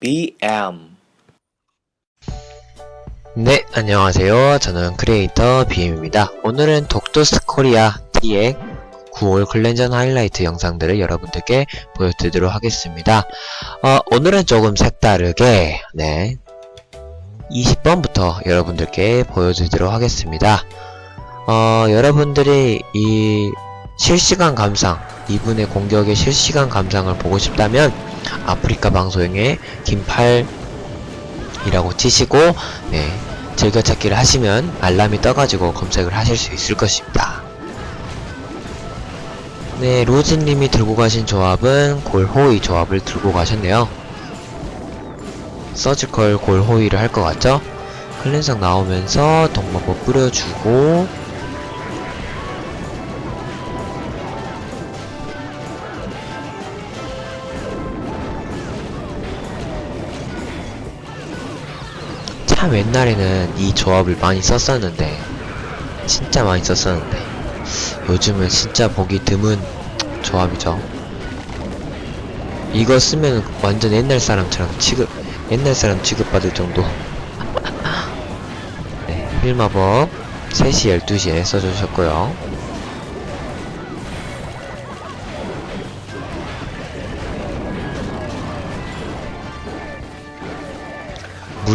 BM 네, 안녕하세요. 저는 크리에이터 BM입니다. 오늘은 독도스 코리아 T의 9월 클렌전 하이라이트 영상들을 여러분들께 보여드리도록 하겠습니다. 어, 오늘은 조금 색다르게, 네, 20번부터 여러분들께 보여드리도록 하겠습니다. 어, 여러분들이 이 실시간 감상, 이분의 공격의 실시간 감상을 보고 싶다면 아프리카 방송의 김팔이라고 치시고, 네, 즐겨찾기를 하시면 알람이 떠가지고 검색을 하실 수 있을 것입니다. 네, 로즈님이 들고 가신 조합은 골호이 조합을 들고 가셨네요. 서지컬 골호이를 할 것 같죠? 클렌성 나오면서 동마법 뿌려주고 참 옛날에는 이 조합을 많이 썼었는데 진짜 많이 썼었는데 요즘은 진짜 보기 드문 조합이죠. 이거 쓰면 완전 옛날 사람처럼 취급 옛날 사람 취급받을 정도. 네, 힐마법 3시 12시에 써주셨고요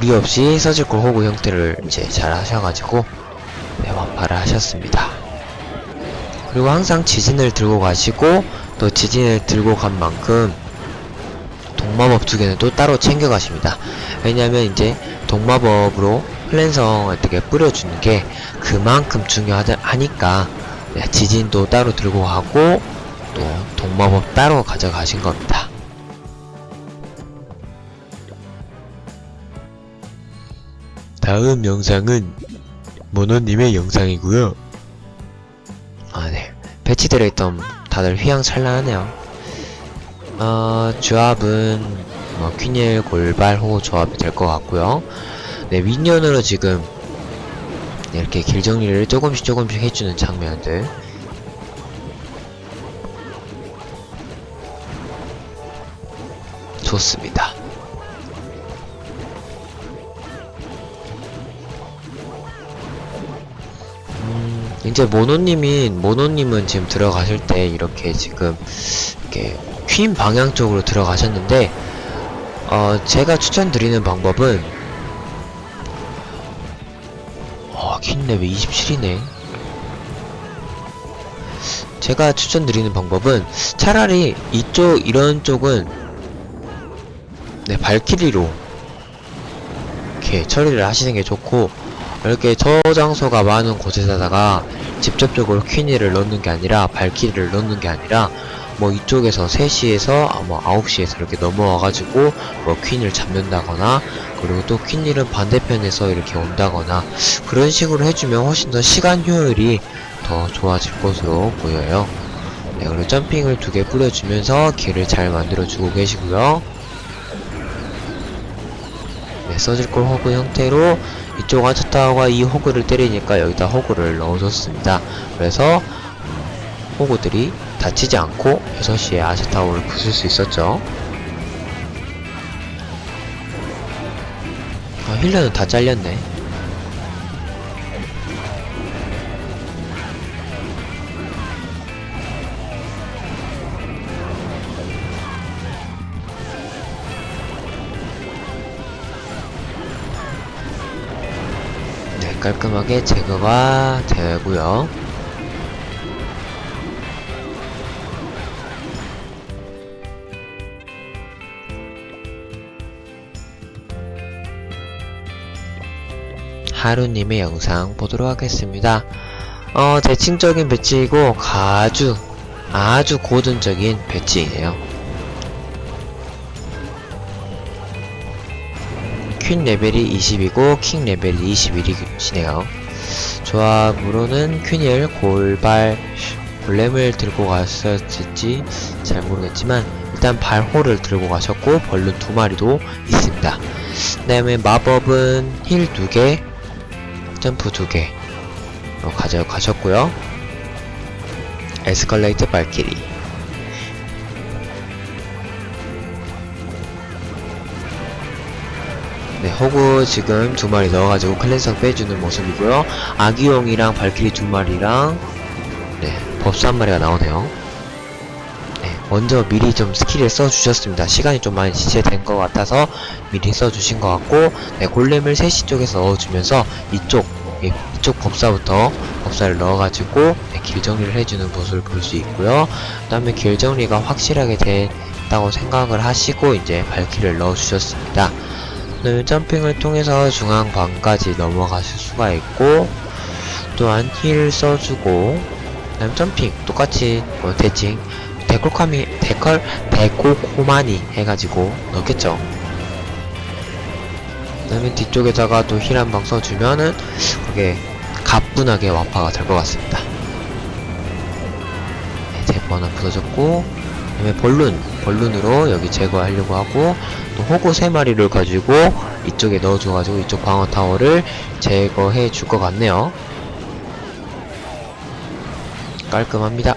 무리 없이 서지컬 호구 형태를 이제 잘 하셔가지고 네, 완파를 하셨습니다. 그리고 항상 지진을 들고 가시고 또 지진을 들고 간 만큼 동마법 두 개는 또 따로 챙겨 가십니다. 왜냐면 이제 동마법으로 플랜성 어떻게 뿌려주는 게 그만큼 중요하니까 네, 지진도 따로 들고 가고 또 동마법 따로 가져가신 겁니다. 다음 영상은 모노님의 영상이고요. 아 네, 배치되어 있던 다들 휘황찬란하네요. 어, 조합은 뭐 퀸일 골발 호 조합이 될 것 같고요. 네, 윈년으로 지금 이렇게 길 정리를 조금씩 조금씩 해주는 장면들. 이제 모노님이 모노님은 지금 들어가실 때 이렇게 지금 이렇게 퀸 방향 쪽으로 들어가셨는데 어 제가 추천드리는 방법은 어퀸 레벨 27이네. 제가 추천드리는 방법은 차라리 이쪽 이런 쪽은 네 발키리로 이렇게 처리를 하시는 게 좋고 이렇게 저장소가 많은 곳에다가 직접적으로 퀸이를 넣는 게 아니라 발키리를 넣는 게 아니라 뭐 이쪽에서 3시에서 아, 뭐 9시에서 이렇게 넘어와가지고 뭐 퀸을 잡는다거나 그리고 또 퀸일은 반대편에서 이렇게 온다거나 그런 식으로 해주면 훨씬 더 시간 효율이 더 좋아질 것으로 보여요. 네, 그리고 점핑을 두 개 뿌려주면서 길을 잘 만들어주고 계시고요. 네, 써질골 호그 형태로 이쪽 아차타워가 이 호그를 때리니까 여기다 호그를 넣어줬습니다. 그래서 음, 호그들이 다치지 않고 6시에 아차타워를 부술 수 있었죠. 아, 힐러는 다 잘렸네. 깔끔하게 제거가 되고요. 하루님의 영상 보도록 하겠습니다. 어, 대칭적인 배치이고 아주 아주 고전적인 배치이네요. 퀸 레벨이 20이고 킹 레벨이 21이시네요. 조합으로는 퀸일 골발 골렘을 들고 갔었을지 잘 모르겠지만 일단 발호를 들고 가셨고 벌룬 두 마리도 있습니다. 그 다음에 마법은 힐두 개, 점프 두 개. 가져가셨고요. 에스컬레이트 발키리. 네, 호구 지금 두 마리 넣어가지고 클랜성 빼주는 모습이고요. 아기용이랑 발키리 두 마리랑 네, 법사 한 마리가 나오네요. 네, 먼저 미리 좀 스킬을 써주셨습니다. 시간이 좀 많이 지체된 것 같아서 미리 써주신 것 같고, 네, 골렘을 3시 쪽에서 넣어주면서 이쪽, 예, 이쪽 법사부터 법사를 넣어가지고 네, 길 정리를 해주는 모습을 볼 수 있고요. 그 다음에 길 정리가 확실하게 됐다고 생각을 하시고 이제 발키를 넣어주셨습니다. 네, 점핑을 통해서 중앙방까지 넘어가실 수가 있고 또한 힐 써주고 그다음 점핑 똑같이 뭐 대칭 데콜카미 데컬 데코코마니 해가지고 넣겠죠. 그 다음에 뒤쪽에다가 또 힐 한 방 써주면은 그게 가뿐하게 완파가 될 것 같습니다. 네, 제거 하나 부서졌고 그다음에 볼룬 볼룬으로 여기 제거하려고 하고 또 호구 3마리를 가지고 이쪽에 넣어줘가지고 이쪽 방어 타워를 제거해 줄 것 같네요. 깔끔합니다.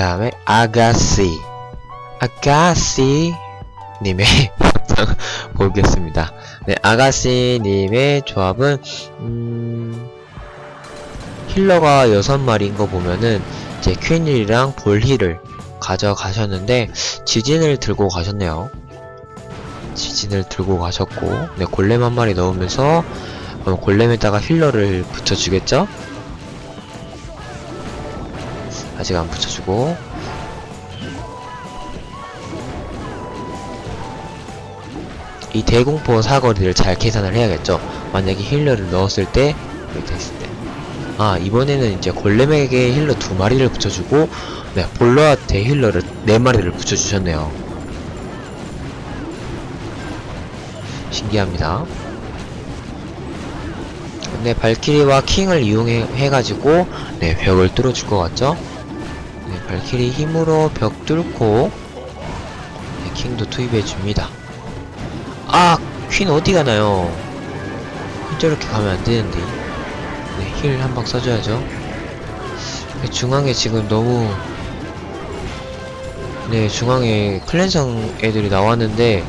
다음에 아가씨 아가씨 님의 영상 보겠습니다. 네, 아가씨 님의 조합은 음, 힐러가 6마리인 거 보면은 이제 퀸일이랑 볼힐을 가져가셨는데 지진을 들고 가셨네요. 지진을 들고 가셨고 네, 골렘 한 마리 넣으면서 어, 골렘에다가 힐러를 붙여주겠죠? 아직 안 붙여주고. 이 대공포 사거리를 잘 계산을 해야겠죠? 만약에 힐러를 넣었을 때 이렇게 됐을 때 아 이번에는 이제 골렘에게 힐러 두 마리를 붙여주고 네 볼러한테 힐러를 네 마리를 붙여주셨네요. 신기합니다. 근데 발키리와 킹을 이용해 해가지고 네 벽을 뚫어줄 것 같죠? 네, 발키리 힘으로 벽 뚫고 네, 킹도 투입해줍니다. 아! 퀸 어디 가나요? 퀸 저렇게 가면 안 되는데. 네, 힐 한 방 써줘야죠. 네, 중앙에 지금 너무 네, 중앙에 클랜성 애들이 나왔는데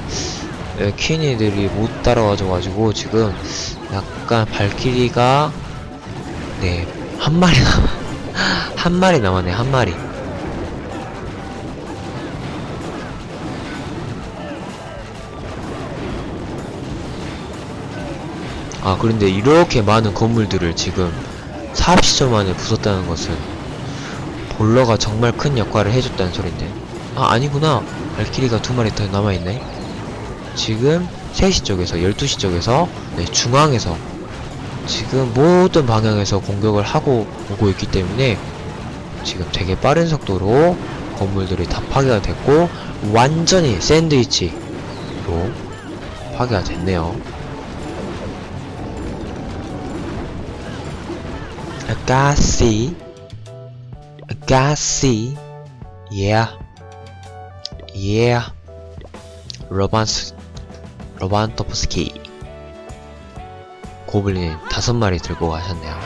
네, 퀸 애들이 못 따라와줘가지고 지금 약간 발키리가 네, 한 마리 남, 한 마리 남았네, 한 마리. 아 그런데 이렇게 많은 건물들을 지금 사업시점 안에 부쉈다는 것은 볼러가 정말 큰 역할을 해줬다는 소린데. 아 아니구나. 발키리가 두 마리 더 남아있네. 지금 3시 쪽에서 12시 쪽에서 네 중앙에서 지금 모든 방향에서 공격을 하고 오고 있기 때문에 지금 되게 빠른 속도로 건물들이 다 파괴가 됐고 완전히 샌드위치로 파괴가 됐네요 아가씨 아가씨 yeah. Yeah. 로반스 로반토프스키 고블린 다섯 마리 들고 가셨네요.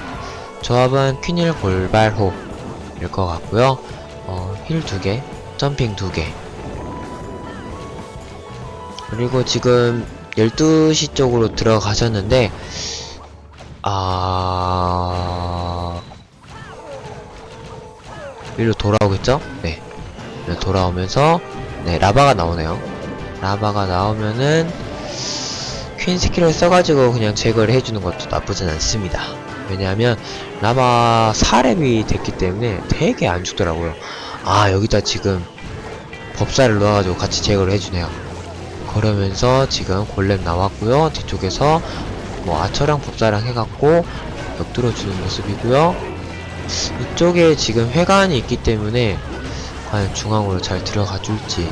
조합은 퀸일 골발호일 것 같고요. 어, 힐 두 개, 점핑 두 개. 그리고 지금 12시 쪽으로 들어가셨는데 아... 위로 돌아오겠죠? 네. 네, 돌아오면서 네, 라바가 나오네요. 라바가 나오면은 퀸 스킬을 써가지고 그냥 제거를 해주는 것도 나쁘진 않습니다. 왜냐하면 라바 4렙이 됐기 때문에 되게 안 죽더라고요. 아 여기다 지금 법사를 넣어가지고 같이 제거를 해주네요. 그러면서 지금 골렘 나왔고요. 뒤쪽에서 뭐 아처랑 법사랑 해갖고 벽 뚫어주는 모습이고요. 이쪽에 지금 회관이 있기 때문에 과연 중앙으로 잘 들어가 줄지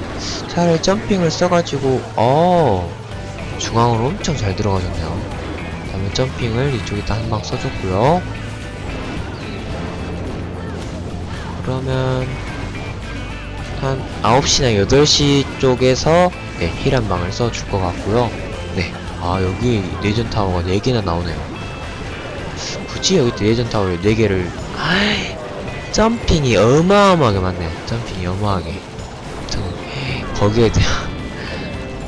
차라리 점핑을 써가지고 어 중앙으로 엄청 잘 들어가졌네요. 다음에 점핑을 이쪽에다 한 방 써줬고요. 그러면 한 9시나 8시 쪽에서 네, 힐 한 방을 써줄 것 같고요. 네. 아, 여기 레전 타워가 4개나 나오네요. 굳이 여기 레전 타워를 4개를, 아이, 점핑이 어마어마하게 많네요. 점핑이 어마하게. 저는 거기에 대한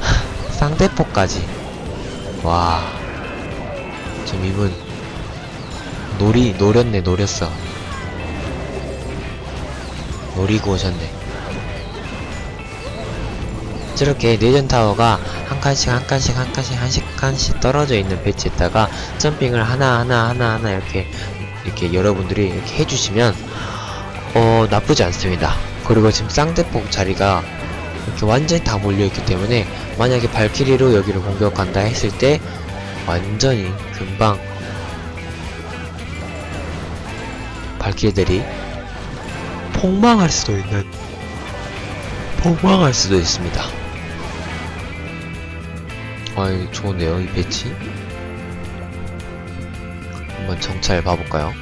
쌍대포까지. 와. 지금 이분, 놀이, 노렸네, 노렸어. 노리고 오셨네. 저렇게 내전 타워가 한 칸씩 한 칸씩 한 칸씩 한 칸씩 떨어져 있는 배치에다가 점핑을 하나 하나 하나 하나 이렇게 이렇게 여러분들이 이렇게 해주시면 어 나쁘지 않습니다. 그리고 지금 쌍대폭 자리가 이렇게 완전히 다 몰려있기 때문에 만약에 발키리로 여기를 공격한다 했을 때 완전히 금방 발키리들이 폭망할 수도 있는 폭망할 수도 있습니다. 아이 좋은데요 이 배치 한번 정찰 봐볼까요?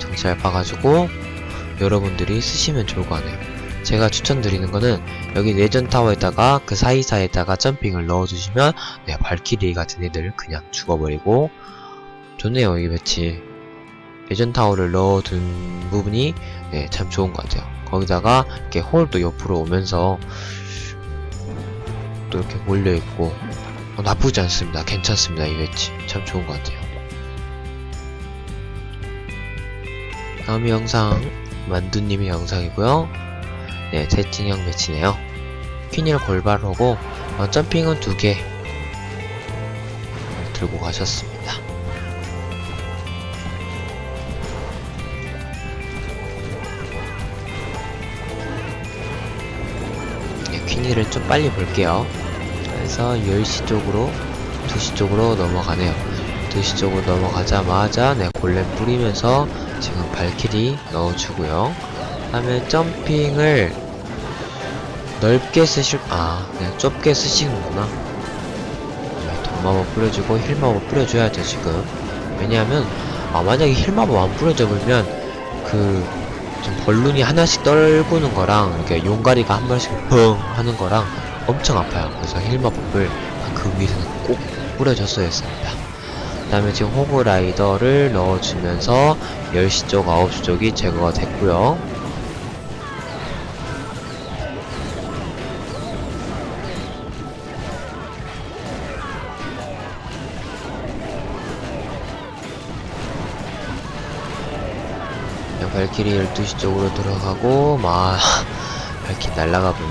정찰 봐가지고 여러분들이 쓰시면 좋을 것 같네요. 제가 추천드리는 거는 여기 내전 타워에다가 그 사이사이에다가 점핑을 넣어주시면 네 발키리 같은 애들 그냥 죽어버리고 좋네요 이 배치 내전 타워를 넣어둔 부분이 네, 참 좋은 것 같아요. 거기다가 이렇게 홀도 옆으로 오면서 또 이렇게 몰려있고 어, 나쁘지 않습니다. 괜찮습니다. 이 배치 참 좋은 것 같아요. 다음 영상 만두님의 영상이고요. 네, 채팅형 배치네요. 퀸이를 골반하고 어, 점핑은 두 개 들고 가셨습니다. 네, 퀸이를 좀 빨리 볼게요. 그래서 10시 쪽으로 2시 쪽으로 넘어가네요. 2시 쪽으로 넘어가자마자 네, 골렘 뿌리면서 지금 발키리 넣어주고요. 다음에 점핑을 넓게 쓰실 아 그냥 좁게 쓰시는구나. 네, 돈마법 뿌려주고 힐마법 뿌려줘야죠 지금. 왜냐하면 아 만약에 힐마법 안 뿌려줘보면 그 좀 벌룬이 하나씩 떨구는 거랑 이렇게 용가리가 한 번씩 펑 하는 거랑 엄청 아파요. 그래서 힐마법을 그 위에서는 꼭 뿌려줬어야 했습니다. 그 다음에 지금 호그라이더를 넣어주면서 10시 쪽, 9시 쪽이 제거가 됐고요. 네, 발키리 12시 쪽으로 들어가고 막 발키리 날라가 보네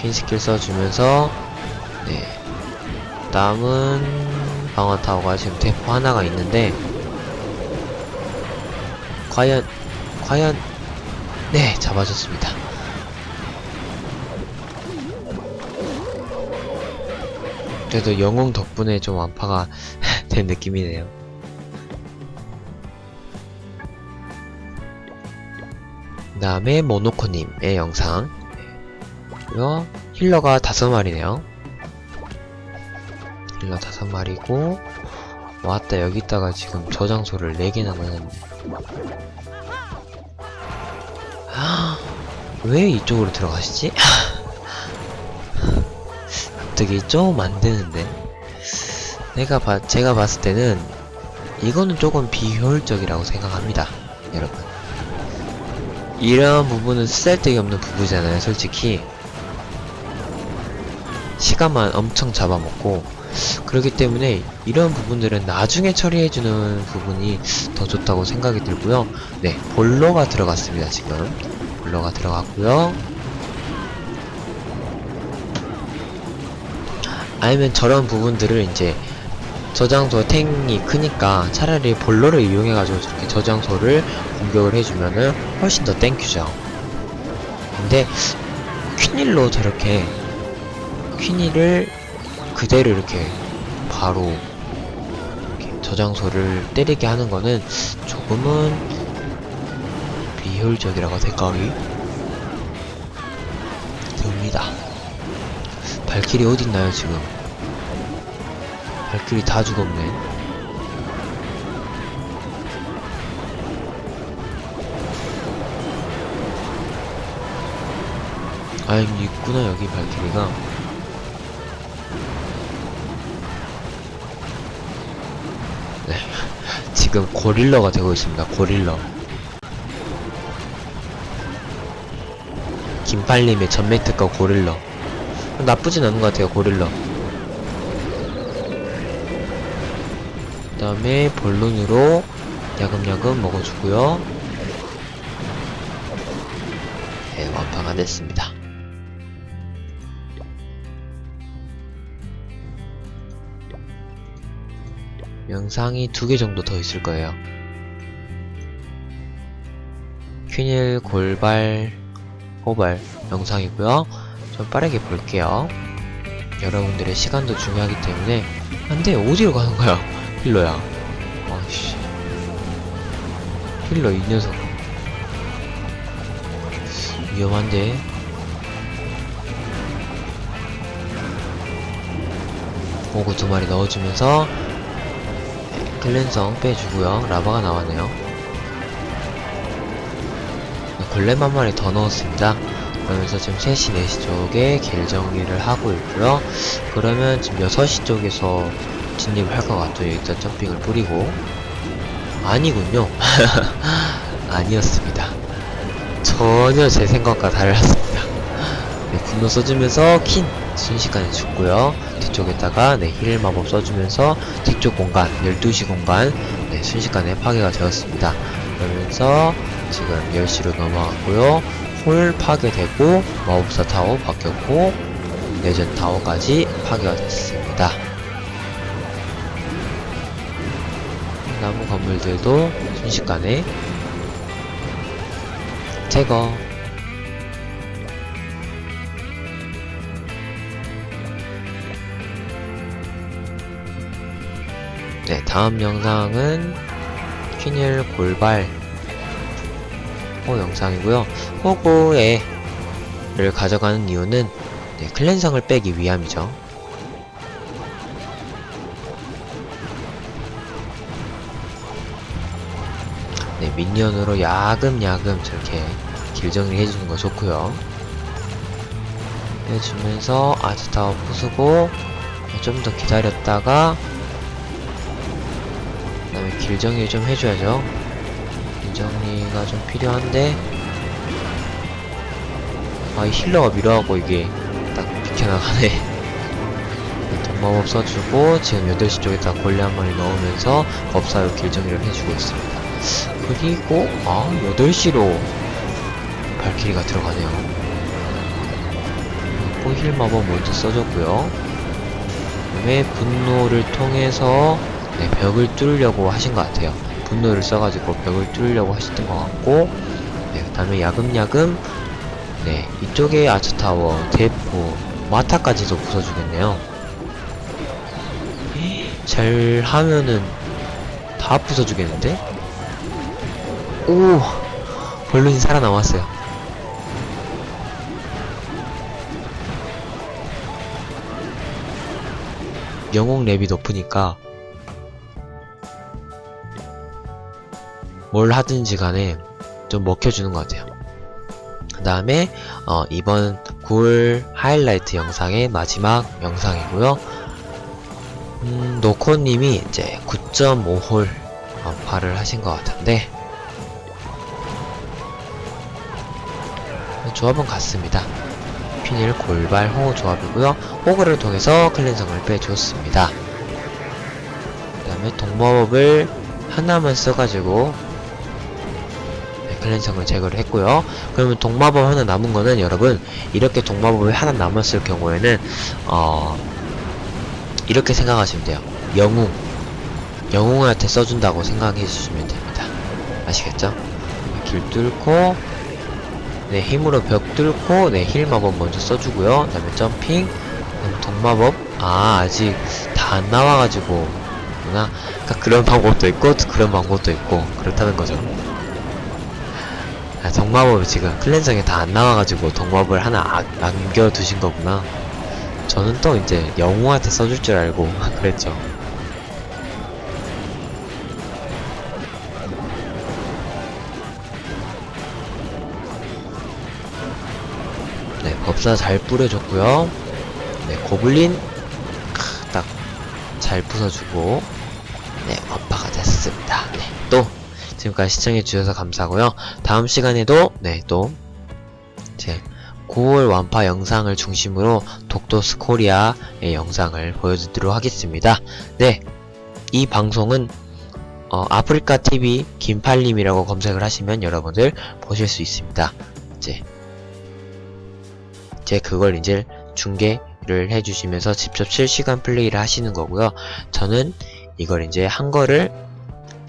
퀸 스킬 써주면서 네 다음은 방어타워가 지금 대포 하나가 있는데 과연 과연 네 잡아줬습니다. 그래도 영웅 덕분에 좀 완파가 된 느낌이네요. 그 다음에 모노코님의 영상. 고요 힐러가 다섯 마리네요 힐러 다섯 마리고 왔다 여기다가 지금 저장소를 네 개나 넣었네 왜 이쪽으로 들어가시지? 갑자기 좀 안되는데? 내가 봐 제가 봤을 때는 이거는 조금 비효율적이라고 생각합니다 여러분. 이런 부분은 쓸데기 없는 부분이잖아요 솔직히. 시간만 엄청 잡아먹고 그렇기 때문에 이런 부분들은 나중에 처리해주는 부분이 더 좋다고 생각이 들고요. 네 볼러가 들어갔습니다 지금. 볼러가 들어갔고요. 아니면 저런 부분들을 이제 저장소 탱이 크니까 차라리 볼러를 이용해가지고 저렇게 저장소를 공격을 해주면은 훨씬 더 땡큐죠. 근데 퀸일로 저렇게 퀸이를 그대로 이렇게 바로 이렇게 저장소를 때리게 하는 거는 조금은 비효율적이라고 생각이 듭니다. 발길이 어딨나요 지금? 발길이 다 죽었네. 아, 있구나, 여기 발키리가. 지금 고릴러가 되고 있습니다, 고릴러. 김팔림의 전매특가 고릴러. 나쁘진 않은 것 같아요, 고릴러. 그 다음에 볼룬으로 야금야금 먹어주고요. 네, 완파가 됐습니다. 영상이 두 개 정도 더 있을 거예요. 퀴닐 골발 호발 영상이고요. 좀 빠르게 볼게요. 여러분들의 시간도 중요하기 때문에 안돼 어디로 가는 거야 힐러야 아씨 힐러 이 녀석 위험한데 오구 두 마리 넣어주면서 네, 클렌성 빼주고요 라바가 나왔네요 네, 골렘 한 마리 더 넣었습니다 그러면서 지금 3시, 4시 쪽에 길 정리를 하고 있고요. 그러면 지금 6시 쪽에서 진입을 할 것 같아요. 여기다 점핑을 뿌리고. 아니군요. 아니었습니다. 전혀 제 생각과 달랐습니다. 네, 분노 써주면서 킨 순식간에 죽고요. 뒤쪽에다가 네, 힐 마법 써주면서 뒤쪽 공간, 12시 공간 네, 순식간에 파괴가 되었습니다. 그러면서 지금 10시로 넘어갔고요. 홀 파괴되고 마법사 타워 바뀌었고 레전 타워까지 파괴가 됐습니다. 나무 건물들도 순식간에 제거 네, 다음 영상은 퀴닐 골발 호 영상이고요. 호구에를 가져가는 이유는 네, 클랜성을 빼기 위함이죠. 네, 민년으로 야금야금 저렇게 길정리 해주는 거 좋고요. 해주면서 아트타워 부수고 좀 더 기다렸다가 길 정리 좀 해줘야죠. 정리가 좀 필요한데 아 이 힐러가 밀어갖고 이게 딱 비켜나가네. 동마법 써주고 지금 8시 쪽에다 골레 한 마리 넣으면서 법사로 길정리를 해주고 있습니다. 그리고 아 8시로 발키리가 들어가네요. 그리고 힐 마법 먼저 써줬고요. 그 다음에 분노를 통해서 네, 벽을 뚫으려고 하신 것 같아요. 분노를 써가지고 벽을 뚫으려고 하셨던 것 같고 네, 그 다음에 야금야금 네 이쪽에 아츠타워 대포 마타까지도 부숴주겠네요. 잘 하면은 다 부숴주겠는데? 오 벌룬이 살아남았어요. 영웅 랩이 높으니까 뭘 하든지 간에 좀 먹혀주는 것 같아요. 그 다음에 어, 이번 9월 하이라이트 영상의 마지막 영상이고요. 음, 노코님이 이제 9.5홀 완파를 하신 것 같은데 조합은 같습니다. 피닐 골발 호우 조합이고요. 호그를 통해서 클렌성을 빼줬습니다. 그 다음에 동마법을 하나만 써가지고 클랜성을 제거를 했고요. 그러면 동마법 하나 남은 거는 여러분 이렇게 동마법이 하나 남았을 경우에는 어 이렇게 생각하시면 돼요. 영웅 영웅한테 써준다고 생각해 주시면 됩니다. 아시겠죠? 길 뚫고 네 힘으로 벽 뚫고 네 힐 마법 먼저 써주고요. 그다음에 점핑 동마법 아 아직 다 안 나와가지고 그러니까 그런 방법도 있고 그런 방법도 있고 그렇다는 거죠. 아, 동마법이 지금 클렌저에 다 안 나와가지고 동마법을 하나 아, 남겨두신 거구나. 저는 또 이제 영웅한테 써줄 줄 알고 그랬죠. 네, 법사 잘 뿌려줬고요. 네, 고블린 딱 잘 부숴주고 네, 업파가 됐습니다. 네, 또 지금까지 시청해주셔서 감사하고요. 다음 시간에도 네, 또 제 9월 완파 영상을 중심으로 독도스 코리아의 영상을 보여드리도록 하겠습니다. 네, 이 방송은 어, 아프리카 TV 김팔림이라고 검색을 하시면 여러분들 보실 수 있습니다. 이제 제 그걸 이제 중계를 해주시면서 직접 실시간 플레이를 하시는 거고요. 저는 이걸 이제 한 거를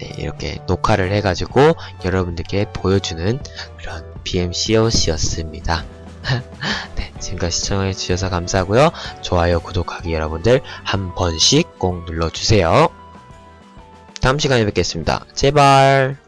네, 이렇게 녹화를 해가지고 여러분들께 보여주는 그런 BMCOC였습니다. 네, 지금까지 시청해주셔서 감사하고요. 좋아요, 구독하기 여러분들 한 번씩 꼭 눌러주세요. 다음 시간에 뵙겠습니다. 제발.